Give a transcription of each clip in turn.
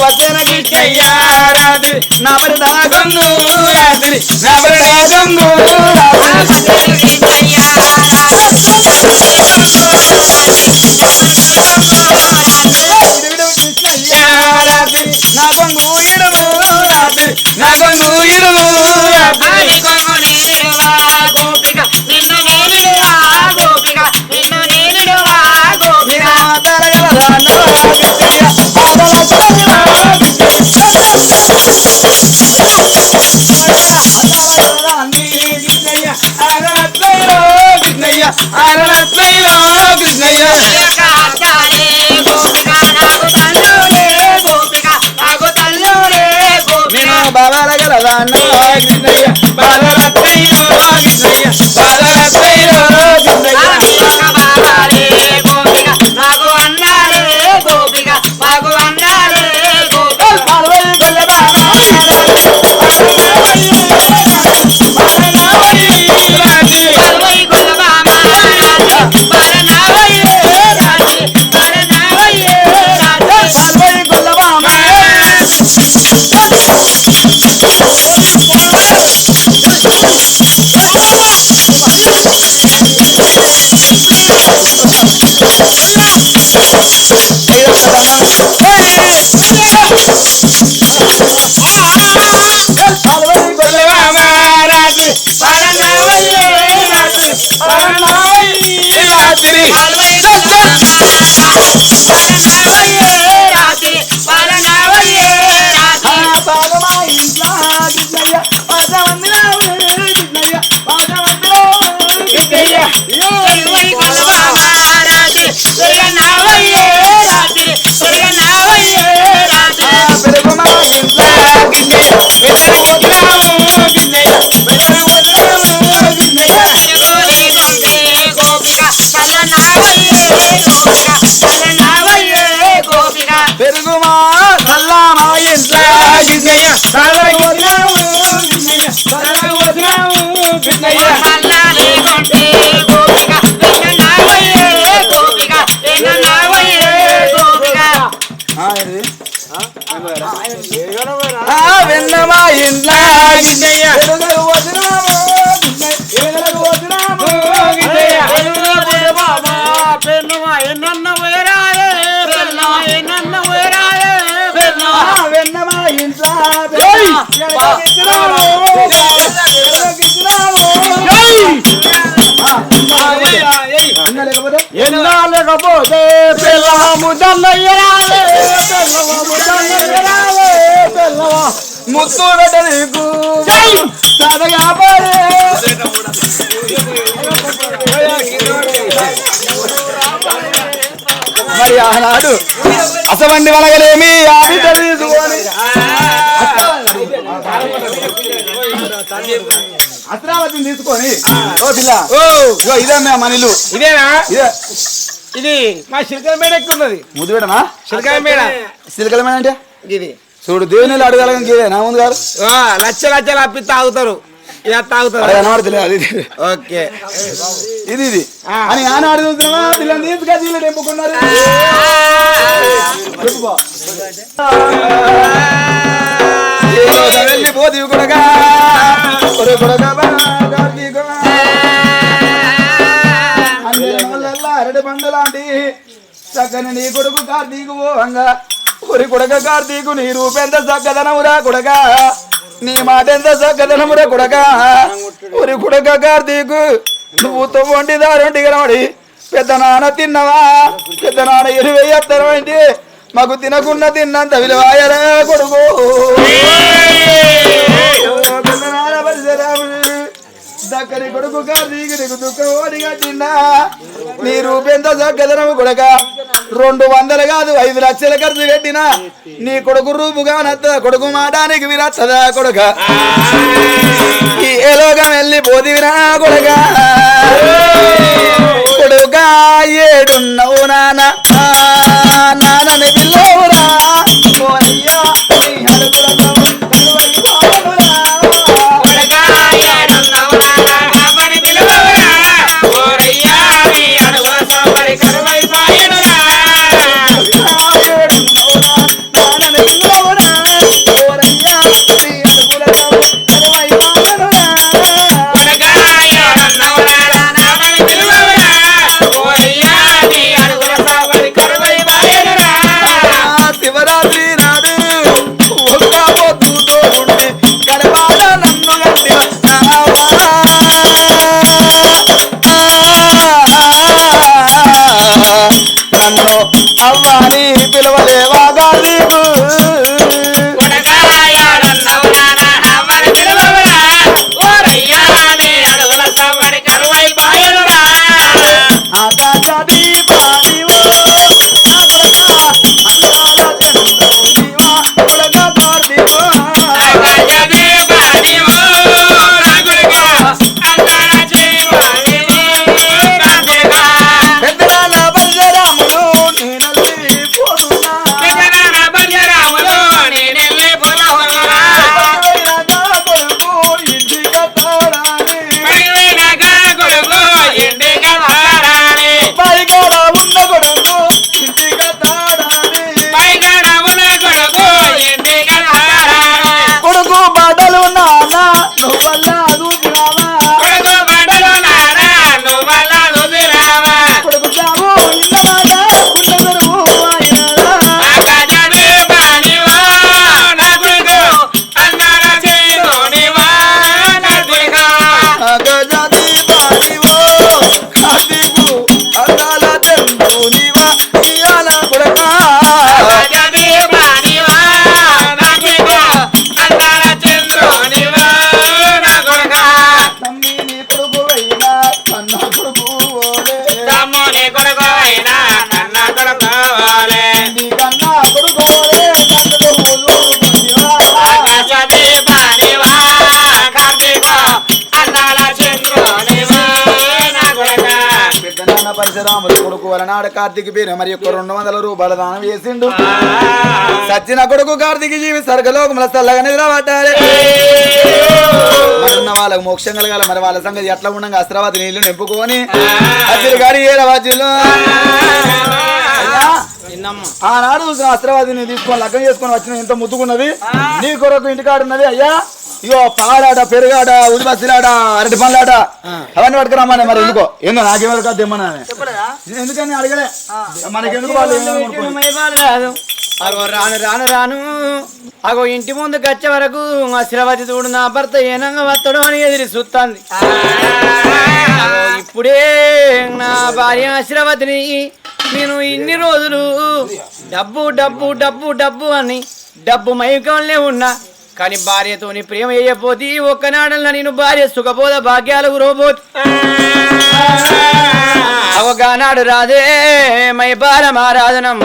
వచ్చిన కిట్టయ్యా రాత్రి నా కృష్ణయ్య. అరత్నైలో కృష్ణయ్య అరత్నైలో బాబాల కృష్ణయ్య பரணாவை ராத்திரி பரணாவை పెరుగుతున్నాము లేకపోతే లేకపోతే పిల్లము ముత్తు నీకు పడే మరి ఆనాడు అసవండి వలగలేమి ఆవిడ తీసుకొని అస్త్రావతిని తీసుకొని. ఓ పిల్ల. ఓ. ఇగో ఇదే మే మనీలు ఇదేనా? ఇదే. ఇది మా శిల్కల మేడ ఎక్కున్నది ముద్దు పెట్టనా శిల్కల మేడ. సిలికల మీద అంటే? ఇది. చూడు దేవుని అడగలం నా ముందు గారు. లచ్చ లచ్చలు అప్పి తాగుతారు. ఓకే. ఇది ఇది. అని ఆనాడు నింపుకున్నారు. వెళ్ళి పోతీవి కొడగా కొడగా అరటి పండు లాంటి చక్కని నీ కొడుకు కార్తీకు పోవంగా ఒరి కొడక కార్తీకు నీ రూపెంత చక్కదనమురా కొడగా నీ మాట ఎంత చక్కదనమురా కొడగా ఒరి కొడక కార్తీకు నువ్వు తొమ్మిది దారంటి కనబడి పెద్ద నాన్న తిన్నవా? పెద్ద నాన్న ఇరవై అత్తరం మాకు తినకుండా తిన్నంత విలువాయరా కొడుకు. దక్కని కొడుకు దుఃఖం ఓడిగా తిన్నా. నీ రూపెంత చక్కదనము కొడక రెండు వందలు కాదు ఐదు లక్షల ఖర్చు పెట్టినా. నీ కొడుకు రూపుగా నత్త కొడుకు మాటానికి విరత్తదా కొడుక? ఈ ఏలోకం వెళ్ళి పోదివిరా కొడక? కొడుక ఏడున్నవు నాన్న ఆ, పిల్లవురా ఓరయ్యా, నీ అడుగులతో కొడుకు వలనాడు కార్తీక పేరు. మరి యొక్క రెండు వందల రూపాయల దానం వేసిండు సచ్చిన కొడుకు కార్తీక జీవి సర్గలోకముల చల్లగా నిద్రపట్టాలి మరున్న వాళ్ళకు మోక్షం కలగాలి. మరి వాళ్ళ సంగతి ఎట్లా ఉండగా? అస్త్రావతి నీళ్ళు నింపుకొని అచ్చులు గారి ఏడవచ్చులు ఆనాడు చూసిన తీసుకొని లగ్గం చేసుకొని వచ్చిన ఎంత ముద్దుకున్నది నీ కొరకు ఇంటికాడున్నది అయ్యా. ఇగో పాడాట పెరుగాట ఉదిబసిలాట అరటి పండ్లాట అవన్నీ పట్టుకురమ్మని మరి ఎందుకో? ఏందో నాకేమో తెమ్మన్నా ఎందుకని అడగలే? మనకెందుకు వాళ్ళు. అగో రాను రాను రాను. అగో ఇంటి ముందుకు వచ్చే వరకు అశ్రవతి చూడు నా భర్త ఏనంగా వత్తడు అని ఎదిరి చూస్తాంది. ఇప్పుడే నా భార్య అశ్రవతిని నేను ఇన్ని రోజులు డబ్బు డబ్బు డబ్బు డబ్బు అని డబ్బు మైకంలో ఉన్నా. కానీ భార్యతోని ప్రేమ వేయపోతే ఒక్కనాడల్లా నేను భార్య సుఖబోధ భాగ్యాలు రోబోతు. అవగానాడు రాదే మై బాలమారాధనం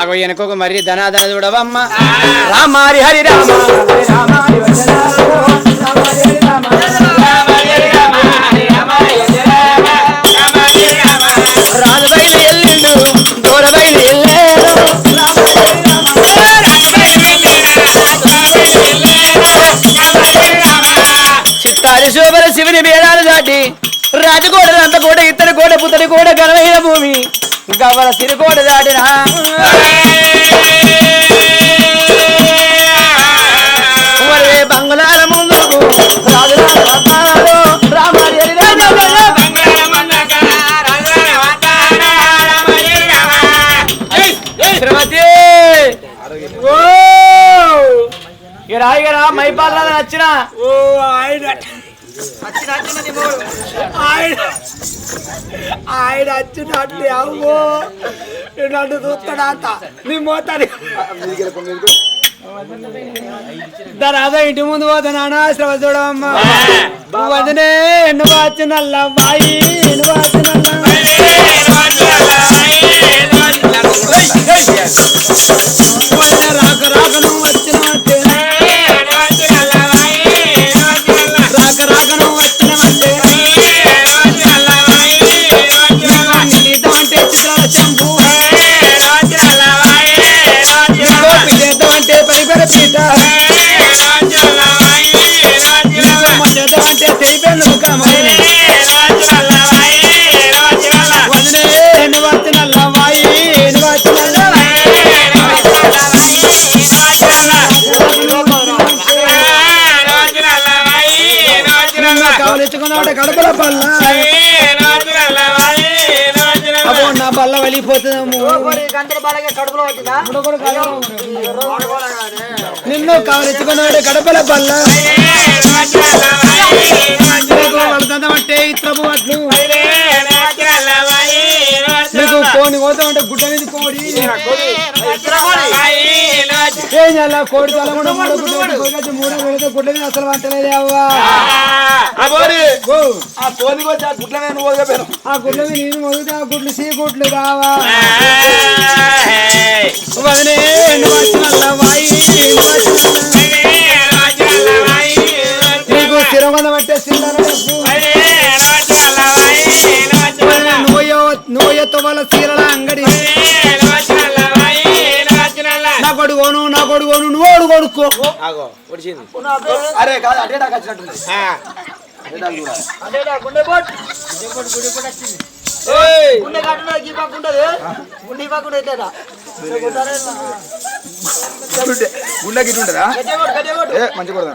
అగో వెనుకొక మరి ధనాధన చూడవమ్మ. రామారి హరి రామ. హరి రామ హరి వచన రామ హరి రామ. రామ హరి రామ హరి రామ. కోట పుత్తడి కోట ఘనమైన భూమి. గవ్వల సిరికోట దాటిన. బంగుళాల ముందుకు రాజుల రామారి హరి రామ శ్రీమతి! ఓ! ఇక రాయి కదా మైపాల నచ్చిన? ఆయన. ఆయన వచ్చినట్టు అవ్వో నన్ను చూస్తాడంత నీ మోతాది దాని ఇంటి ముందు పోతా నాన్న శ్రమ చూడమ్మా వదినే నువ్వు వచ్చిన బాయి నువ్వు వచ్చిన రాక కడపల పల్ల. అబ్బో నా బల్ల వెళ్ళిపోతుందేమో నిన్ను కావలించుకున్నాడు కడపల పల్ల. అంటే ఇత్రపు నీకు పోని పోతామంటే గుడ్డ ఏం కోడి కోడికొచ్చి పెడితే అసలు అవ్వా ఆ పోనికి ఆ గుట్ల నువ్వు ఆ గుడ్ల నేను ఆ గుడ్లు సీ గుడ్లు కావా వదిలే నువ్వు వచ్చిన నువ్వు నువ్వు చీరల అంగడి నా కొడుకోను నా కొడుకోను నువ్వు ఓడు కొడుకో అరే కాదు అటే నాకు వచ్చినట్టుంది. అటే నాకు చూడాలి. గుండె గుండెకి ఇటు ఉంటుందా? ఏ మంచి కొడదా.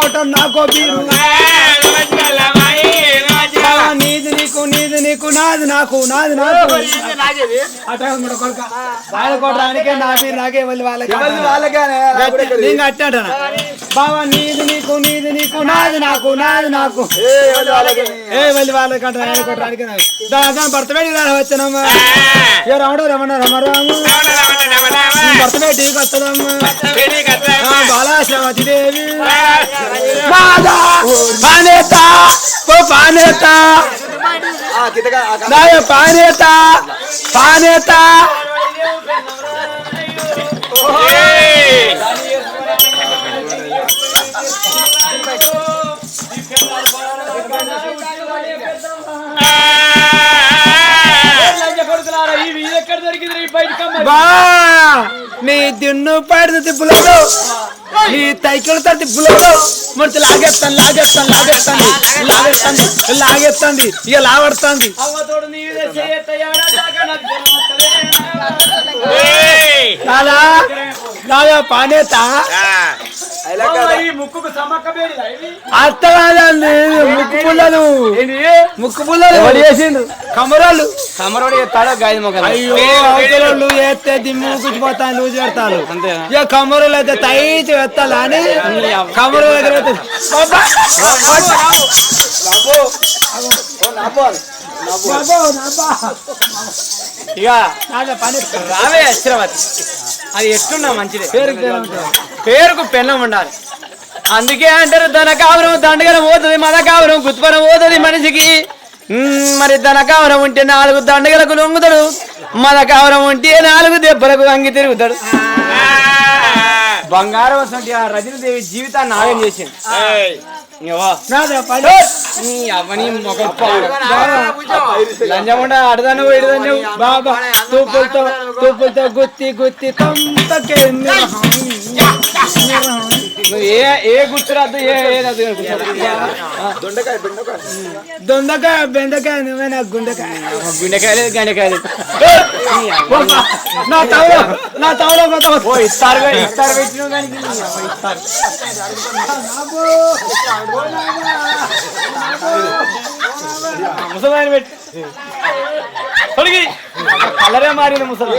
కోట నాకో బీరు. నీది నీకు నీది నీకు నాది నాకు నాది నాకు. అట్లా కొడుక. వాళ్ళ నా నాకే వెళ్ళి వాళ్ళకి. ఇక్కడ నేను అట్టాడనా బావా నీది నీది నీకు నాది నాకు నాది నాకు. ఏ వెళ్ళి వాళ్ళకి అంటే ఆయన కొట్టడానికి నాకు. దాని దాని భర్త పెట్టి వచ్చానమ్మా. ఏ రావడం రమణ రమరాము. భర్త పెట్టి వస్తుందమ్మా. బాలాశ్రవతి దేవి మాదా పానేత ఓ పానేత పానేత పానేత బా! నీ దిన్ను పడిన తిప్పులలో నీ తైకిల తిప్పులలో మనసు లాగేస్తాను లాగేస్తాను లాగేస్తాను లాగేస్తాను లాగేస్తుంది ఇక లాగడుతుంది రాలా పానేత? కాదా? అత్త కాదండి ముక్కు పుల్లలు. ముక్కు పుల్లలు. చేసిండు కమరాలు. కమరోడు ఎత్తాడో గాయదు మొక్కలు అయ్యో అవతలోళ్ళు ఎత్తే దిమ్ము కూర్చిపోతాను లూజ్ పెడతాను ఇక కమరులు అయితే తైచి ఎత్తాలి అని? కమరు దగ్గర బాబా, ఇక పని రావే అశ్రవతి అది ఎట్టున్నా మంచిది. పేరు పేరుకు పెన్నం ఉండాలి. అందుకే అంటారు ధన కావరం దండగరం పోతుంది మన కావరం గుత్పరం పోతుంది మనిషికి మరి ధన కావరం ఉంటే నాలుగు దండగలకు లొంగుతాడు. మన కావరం ఉంటే నాలుగు దెబ్బలకు వంగి తిరుగుతాడు. బంగారం అసలు ఆ రజనీదేవి జీవితాన్ని ఆగం చేసింది. ఇంకవా. నాదే పని నీ అవ్వని మొగ. లంజముండ అడదాను ఇడదాను బాబా. తూపులతో తూపులతో గుత్తి గుత్తి తంతకే నువ్వు ఏ ఏ గుర్తురాదు ఏ ఏదదు దొండకాయ బెండకాయ దొండకాయ బెండకాయ నువ్వే నాకు గుండెకాయ గుండెకాయ లేదు గండకాయ లేదు నా తవలో నా తవలో కొత్త ఓ ఇస్తారు ఇస్తారు పెట్టిన దానికి నీ అవ్వ ఇస్తారు ముసలాయన పెట్టి తొలగి కలరే మారిన ముసలి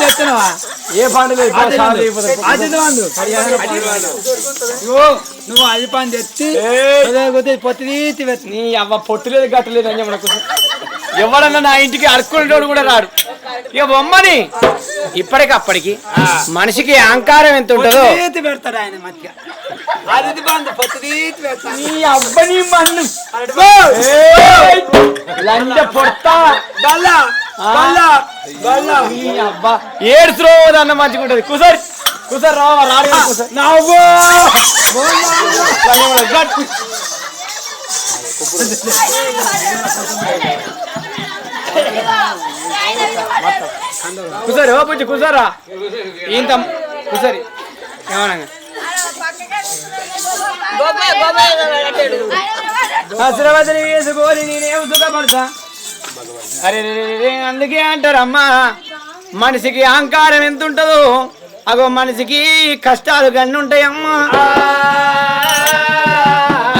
తెస్తున్నావా ఏ నువ్వు అది పని తెచ్చి పొత్తి నీ అవ్వ పొట్టు లేదు గట్టు లేదు అని ఎవడన్నా నా ఇంటికి అడుక్కునేటోడు కూడా రాడు. ఇక బొమ్మని ఇప్పటికప్పటికి మనిషికి అహంకారం ఎంత ఉంటుందో. పెడతాడు ఆయన మధ్య. నీ అవ్వని మన్ను! లంజ పొట్ట బల్ల బల్ల బల్ల నీ అబ్బా ఏడుసు అన్న మంచిగా ఉంటది. కుసరి కుసరి రావా రాడు నవ్వు. కుసరి. ఓ పుచ్చి కుసరా? ఇంత కుసరి? ఏమన్నా ఆశీర్వాదం వేసుకోని నేనేం సుఖపడతా? అరే అందుకే అంటారమ్మా. మనిషికి అహంకారం ఎంత ఉంటుందో అగో మనిషికి కష్టాలు గన్ను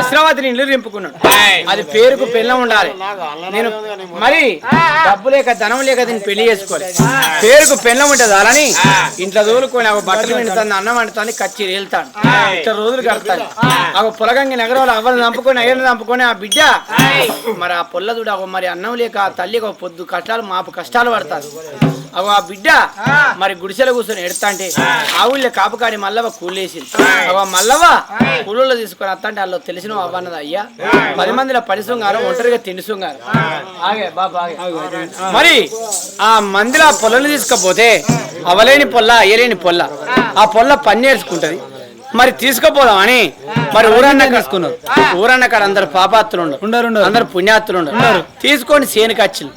ఉంటాయమ్మా అశ్రవతిని ఇల్లు రింపుకున్నాడు. అది పేరుకు పెళ్ళం ఉండాలి. నేను మరి డబ్బు లేక ధనం లేక దీన్ని పెళ్ళి చేసుకోవాలి పేరుకు పెళ్ళం ఉంటుంది అలాని ఇంట్లో దూలుకొని ఒక బట్టలు వండుతాను అన్నం వండుతాను కచ్చి వెళ్తాను ఇట్లా రోజులు కడతాను ఆ పొలగంగి నగరంలో అవ్వలు నంపుకొని అయ్యను నంపుకొని ఆ బిడ్డ మరి ఆ పొల్లదుడు మరి అన్నం లేక ఆ తల్లి ఒక పొద్దు కష్టాలు మాపు కష్టాలు పడతారు అగో ఆ బిడ్డ మరి గుడిసెల కూర్చొని ఎడతా అంటే ఆ. ఊళ్ళో కాపుకాడి మల్లవ కూలేసింది అగో మల్లవ కూలలో తీసుకొని వస్తా అంటే వాళ్ళు తెలిసిన అవ్వన్నది అయ్యా. పది మందిలో శృంగారం ఒంటరిగా శృంగారం. ఆగే బాబా. మరి ఆ మందిలో పొలను తీసుకపోతే అవలేని పొల్ల అయ్యలేని పొల్ల. ఆ. పొల్ల పని నేర్చుకుంటది మరి తీసుకుపోదాం అని. మరి ఊరన్న తీసుకున్నారు. ఊరన్న కాడ అందరు పాపాత్తులు ఉండరు అందరు పుణ్యాత్తులు ఉండరు. తీసుకొని సేనుకచ్చిలు.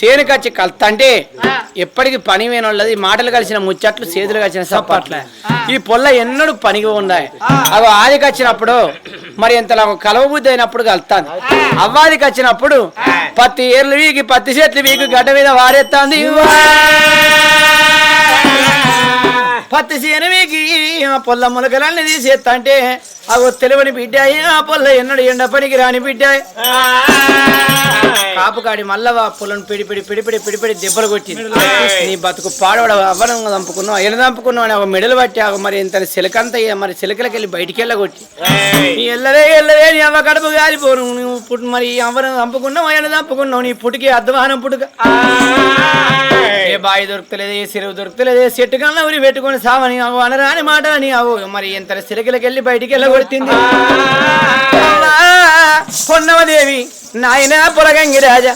సేనుకచ్చి కలుతంటే ఎప్పటికి పని వేనోళ్ళది. మాటలు కలిసిన ముచ్చట్లు చేతులు కలిసిన సప్పట్ల. ఈ పొల్ల ఎన్నడూ పనికి ఉన్నాయి అవి ఆదికి వచ్చినప్పుడు మరి ఇంతలా కలవ బుద్ధి అయినప్పుడు కలుతాను అవ్వాదికి వచ్చినప్పుడు పత్తి ఏర్లు వీకి పత్తి చెట్లు వీకి గడ్డ మీద వారెత్తాంది. పత్తి ఆ పొల్ల మొలకలన్నీ తీసేస్తా అంటే అగో తెలివని బిడ్డ ఆ పొల్ల ఎన్నడు ఎండ పనికి రాని బిడ్డ కాపుకాడి మల్లవ పొలను పిడి పిడి పిడి పిడి పిడి పిడి దెబ్బలు కొట్టింది. నీ బతుకు పాడవడ అవ్వడం చంపుకున్నావు ఎన్న చంపుకున్నావు అని ఒక మెడలు పట్టి ఆ మరి ఇంత సిలకంత మరి సిలకలకి వెళ్ళి బయటికి వెళ్ళగొట్టి. నీ ఎల్లరే ఎల్లరే నీ అవ్వ కడుపు గాలిపోను. నువ్వు పుట్టు మరి అవ్వను చంపుకున్నావు ఆయన చంపుకున్నావు నీ పుట్టుకి అధ్వానం పుట్టుక. ఏ బాయి దొరుకుతలేదు ఏ చెరువు దొరుకుతలేదు ఏ చెట్టు కన్నా ఉరి పెట్టుకొని సావని అవు అనరాని మాట అని అవు. మరి ఎంత సిలకలకి వెళ్ళి బయటికి వెళ్ళగొడుతుంది పొన్నమదేవి నాయన పొలగంగి రాజా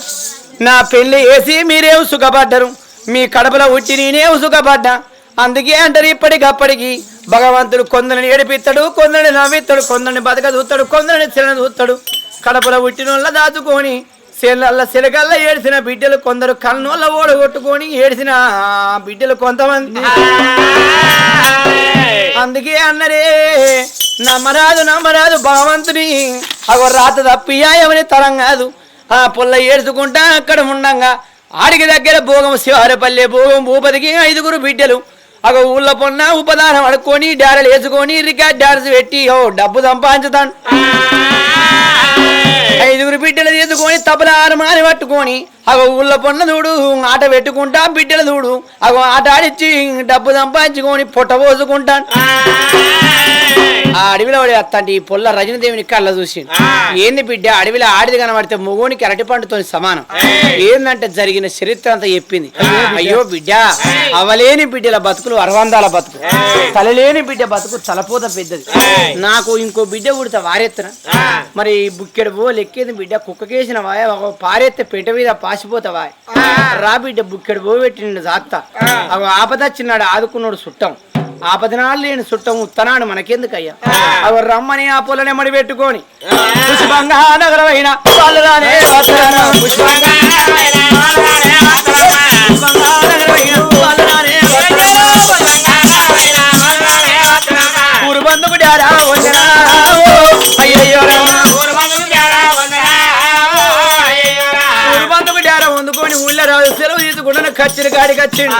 నా పెళ్ళి వేసి మీరేం సుఖపడ్డరు. మీ కడపలో ఉట్టి నేనేం సుఖపడ్డా. అందుకే అంటారు ఇప్పటికప్పటికి. భగవంతుడు కొందరిని ఏడిపిస్తాడు కొందరిని నవ్విస్తాడు కొందరిని బతక చూస్తాడు కొందరిని శిలను చూస్తాడు కడపలో ఉట్టినోళ్ళ దాచుకొని సెల్ల సిలకల్ల ఏడిసిన బిడ్డలు కొందరు కన్నోళ్ళ ఓడగొట్టుకొని ఏడిసిన బిడ్డలు కొంతమంది. అందుకే అన్నరే నమ్మరాదు నమ్మరాదు భగవంతుని. అగో రాత తప్పియా ఎవరి తరం కాదు. ఆ పుల్ల ఏడుచుకుంటా అక్కడ ఉండంగా. ఆడికి దగ్గర భోగం శివారపల్లె భోగం భూపతికి ఐదుగురు బిడ్డలు. అగో ఊళ్ళో పొన్న ఉపదానం అడుక్కొని డారలు వేసుకొని రికార్డ్ డాన్స్ పెట్టి ఓ డబ్బు సంపాదించుతాను. ఐదుగురు బిడ్డలు తీసుకొని తబల ఆరమాని పట్టుకొని అగో ఊళ్ళో పొన్న చూడు ఆట పెట్టుకుంటా బిడ్డలు చూడు. అగో ఆట ఆడిచ్చి డబ్బు సంపాదించుకొని పొట్ట పోసుకుంటాను ఆ అడవిలో వాడి అత్తంటి ఈ పొల్ల రజనదేవిని కళ్ళ చూసి ఏంది బిడ్డ అడవిలో ఆడిది కనబడితే మొగోనికి అరటి పండుతో సమానం. ఏందంటే జరిగిన చరిత్ర అంతా చెప్పింది. అయ్యో బిడ్డ అవలేని బిడ్డల బతుకులు అరవందాల బతుకు. తలలేని బిడ్డ బతుకు తలపోత పెద్దది. నాకు ఇంకో బిడ్డ పుడితే వారెత్తున? మరి బుక్కెడు పో లెక్కేది బిడ్డ కుక్కకేసిన వాయ ఒక పారెత్తే పెంట మీద పాసిపోతావా రా బిడ్డ బుక్కెడు పో జాత ఒక అవ ఆదుకున్నాడు చుట్టం ఆపదనాలు లేని చుట్టం ఉత్తనాడు మనకెందుకయ్యా? అవి రమ్మని ఆ పొలని మడి పెట్టుకొని. పుష్పంగా నగరమైన పుష్పంగా కచ్చిరి గాడికి వచ్చిండు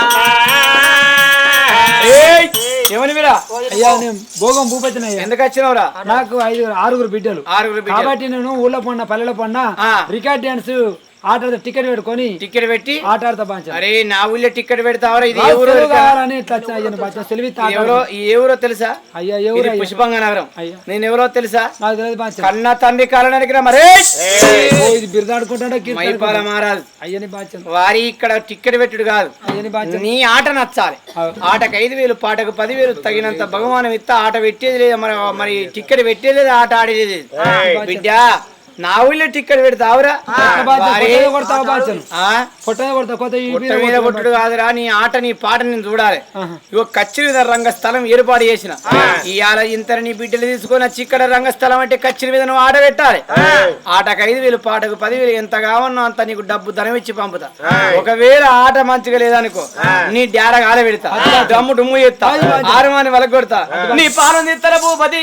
ఏయ్, ఏమని మీరా? అయ్యా నేను భోగం భూపతినయ్యా ఎందుకు వచ్చినవురా? నాకు ఐదు ఆరుగురు బిడ్డలు. ఆరుగురు. కాబట్టి నేను ఊళ్ళో పడిన పల్లెలో పడిన. రికార్డ్ డాన్స్ ఆట టికెట్ పెట్టుకొని టికెట్ పెట్టి ఆట ఆడతా బాగా అరే నా ఊళ్ళో టికెట్ పెడతావరా? ఇది? కావాలని ఎవరో ఊరో తెలుసా? అయ్యా ఎవరు? పుష్పంగ నగరం. నేను ఎవరో తెలుసా? నాకు తెలియదు కన్న తండ్రి కాలనరికి మరే ఓ ఇది బిరుదాడుకుంటాడా మైపాల మహారాజు. అయ్యని వారి ఇక్కడ టికెట్ పెట్టుడు కాదు. అయ్యని నీ ఆట నచ్చాలి. ఆటకు ఐదు వేలు పాటకు పదివేలు తగినంత భగవానం ఇత్త ఆట పెట్టేది లేదు. మరి మరి టికెట్ పెట్టేది లేదు ఆట ఆడేది బిడ్డ నా ఊళ్ళో టికెట్ పెడతావురా. కొట్టుడు కాదురా నీ ఆట నీ పాట నేను చూడాలి. ఇగో కచ్చిరి మీద రంగస్థలం ఏర్పాటు చేసిన. ఇవాళ ఇంత నీ బిడ్డలు తీసుకొని వచ్చి ఇక్కడ రంగస్థలం అంటే కచ్చిరి మీద నువ్వు ఆట పెట్టాలి. ఆటకు ఐదు వేలు పాటకు పదివేలు ఎంత కావన్నో అంత నీకు డబ్బు ధనం ఇచ్చి పంపుతా. ఒకవేళ ఆట మంచిగా లేదనుకో నీ డార కాల పెడతా. దమ్ము డుమ్ము ఎత్తా ఆరు మాని వలకు కొడతా. నీ పాలన తీస్తారా భూపతి?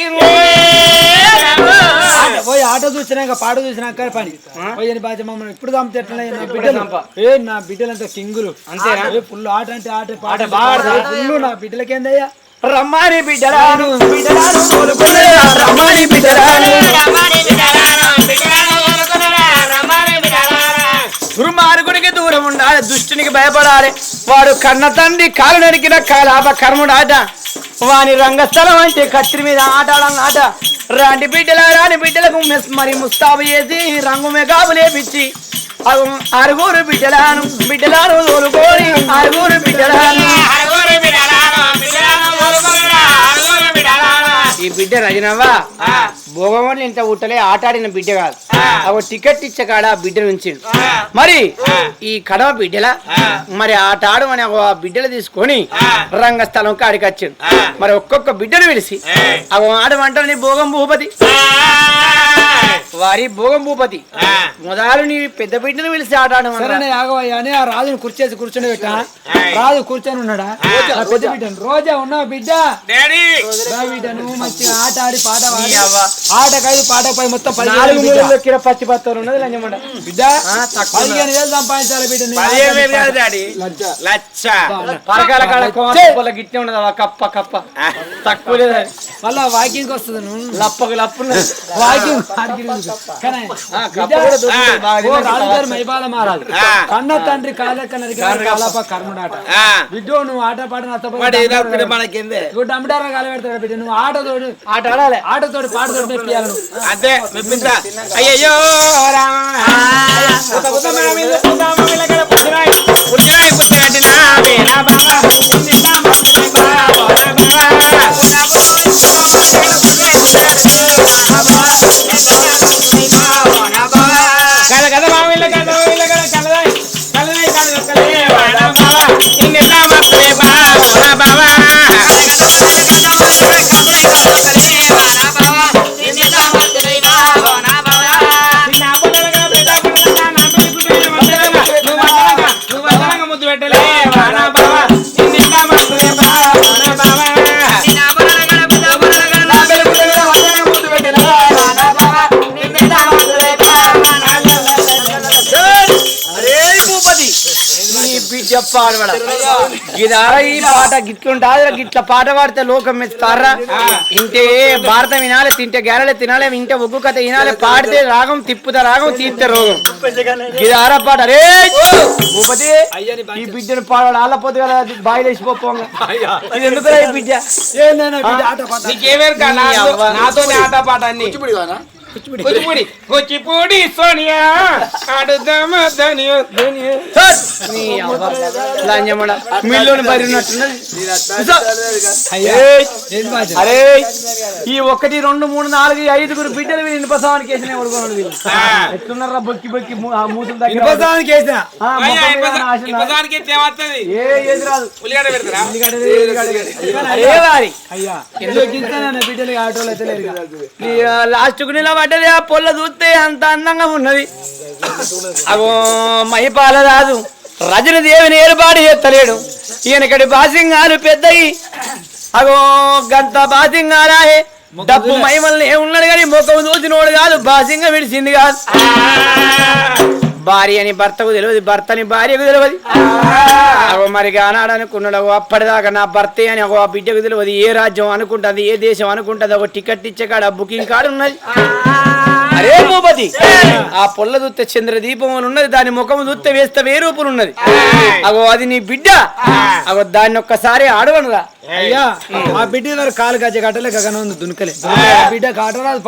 పోయి ఆటో చూసినాక పాట చూసినాక పని. పోయి బాధ్య మమ్మల్ని ఇప్పుడు చంపితే ఎట్లా నా బిడ్డలు. ఏ నా బిడ్డలంతా కింగులు. అంతేనా? ఏ ఫుల్ ఆట అంటే ఆట పాట ఆట బాగా? ఫుల్ నా బిడ్డలకేందయ్యా? రమ్మాని బిడ్డరాను బిడ్డరాను రమ్మాని బిడ్డరాను. దుర్మార్గుడికి దూరం ఉండాలి దుష్టునికి భయపడాలి. వాడు కన్న తండ్రి కాలు నరికిన కాలాప కర్ముడాట. వాని రంగస్థలం అంటే కత్తిరి మీద ఆటాడన్న ఆట రాంటి బిడ్డల రాని బిడ్డలకు మెస్ మరి ముస్తాబు చేసి రంగు మెగాబు లేపించి ఆరుగురు బిడ్డలాను బిడ్డలాను తోలుకోని ఆరుగురు బిడ్డలాను. ఈ బిడ్డ రజనవ్వా భోగమని ఇంత ఉట్టలే ఆటాడిన బిడ్డ కాదు. అవ టికెట్ ఇచ్చే కాడ ఆ బిడ్డ నుంచి మరి ఈ కడవ బిడ్డల మరి ఆట ఆడమని ఆ బిడ్డలు తీసుకొని రంగస్థలం కాడికి వచ్చిండు మరి ఒక్కొక్క బిడ్డను పిలిచి అవ ఆడమంటారు నీ భోగం భూపతి. వారి భోగం భూపతి. మొదలు నీ పెద్ద బిడ్డను పిలిచి ఆట సరేనే ఆగవయ్యా అని ఆ రాజును కుర్చేసి కూర్చొని పెట్టా. రాజు కూర్చొని ఉన్నాడా? పెద్ద బిడ్డను. రోజా ఉన్నావు బిడ్డ? రా బిడ్డ నువ్వు మంచిగా ఆట ఆడి పాట ఆటకైదు పాటపై మొత్తం నాలుగు పదిహేను. మూలలో కిర పచ్చి పత్తారు ఉన్నది లంచమంట బిడ్డ పదిహేను వేలు సంపాదించాలి బిడ్డ నీ పదిహేను వేలు ఆట కాదు డాడీ. లచ్చ పరకాల కాడ కోమల గిట్టే ఉండదు అవ్వ, కప్ప కప్ప. తక్కువ లేదు. మళ్ళా వాకింగ్ వస్తుంది నువ్వు. లప్పకు లప్పు ఉన్నది. వాకింగ్ వాకింగ్ కానీ ఆ, కప్ప కూడా దొరుకుతుంది బాగా ఓ తిన్నాక రాజుగారు మైబాల మారాలి. కన్న తండ్రి కాలెక్క నరికిన కాలప కర్ముడాట ఆ, బిడ్డో నువ్వు ఆట పాట ఒకటి మనకిందే? నువ్వు డమ్మిడారా కాల పెడతాడు బిడ్డ. నువ్వు ఆటతోడు ఆట ఆడాలి. ఆటతోడు పాటతోడు మెప్పియాలి నువ్వు అంతే మెప్పించా అయ్యయ్యో రామ. ఈ పాట గిట్లుంటాదిరా గిట్ల పాట పాడితే లోకం మెచ్చుతారా? ఇంటే భారతం వినాలి తింటే గ్యారెలు తినాలి ఇంటే ఒగ్గు కథ వినాలి పాడితే రాగం తిప్పుతా రాగం తీస్తే రోగం. ఇదారా పాట. రే భూపతి ఈ బిడ్డను పాడాడు ఆలపోతే కదా బాయిలు వేసిపోపోంగా ఇది ఈ బిడ్డ? నాతో- ఆట పాట అన్ని. కూచిపూడి. కూచిపూడి. సోనియా. ఆడుదామా ధనియో ధనియో. నీ అవ్వ. లంజమడ. మిల్లుని బరినట్టున్నది అరే! ఈ ఒకటి రెండు మూడు నాలుగు ఐదుగురు బిడ్డలు వీళ్ళు ఇనుపసావానికి వేసిన వీళ్ళు? ఎట్లున్నారా బొక్కి బొక్కి మూతుల దగ్గర ఇనుపసానికి వేసిన? ఏ ఏది రాదు. ఉల్లిగడ్డ పెడతారా? అరే వారి! అయ్యా! ఎందుకు బిడ్డలు ఆటోలు అయితే లేదు లాస్ట్కు నిలబడ్డది ఆ పొల్ల చూస్తే అంత అందంగా ఉన్నది. అగో మహిపాల రాదు రజని దేవిని ఏర్పాటు చేస్తలేడు. ఈయనకడి బాసింగాలు పెద్దయి. అగో గంత బాసింగారాయే డబ్బు మహిమల్ని ఉన్నాడు కానీ ముఖం చూసినోడు కాదు బాసింగ విడిచింది కాదు. భార్య అని భర్తకు తెలియదు భర్తని భార్యకు తెలియదు. అగో మరి ఆనాడు అనుకున్నాడు అప్పటిదాకా నా భర్తే అని ఒక బిడ్డకు తెలియదు. ఏ రాజ్యం అనుకుంటుంది ఏ దేశం అనుకుంటుంది ఒక టికెట్ ఇచ్చే కాడ బుకింగ్ కార్డు ఉన్నది. అరే భూపతి ఆ పొల్ల చూస్తే చంద్రదీపం అని ఉన్నది దాని ముఖం చూస్తే వేస్తే వే రూపులు ఉన్నది. అగో అది నీ బిడ్డ. అగో దాన్ని ఒక్కసారి ఆడవనుగా. అయ్యా ఆ బిడ్డ కాలు కట్టలే గగనం ఉంది దునకలే. బిడ్డ కాటరాదు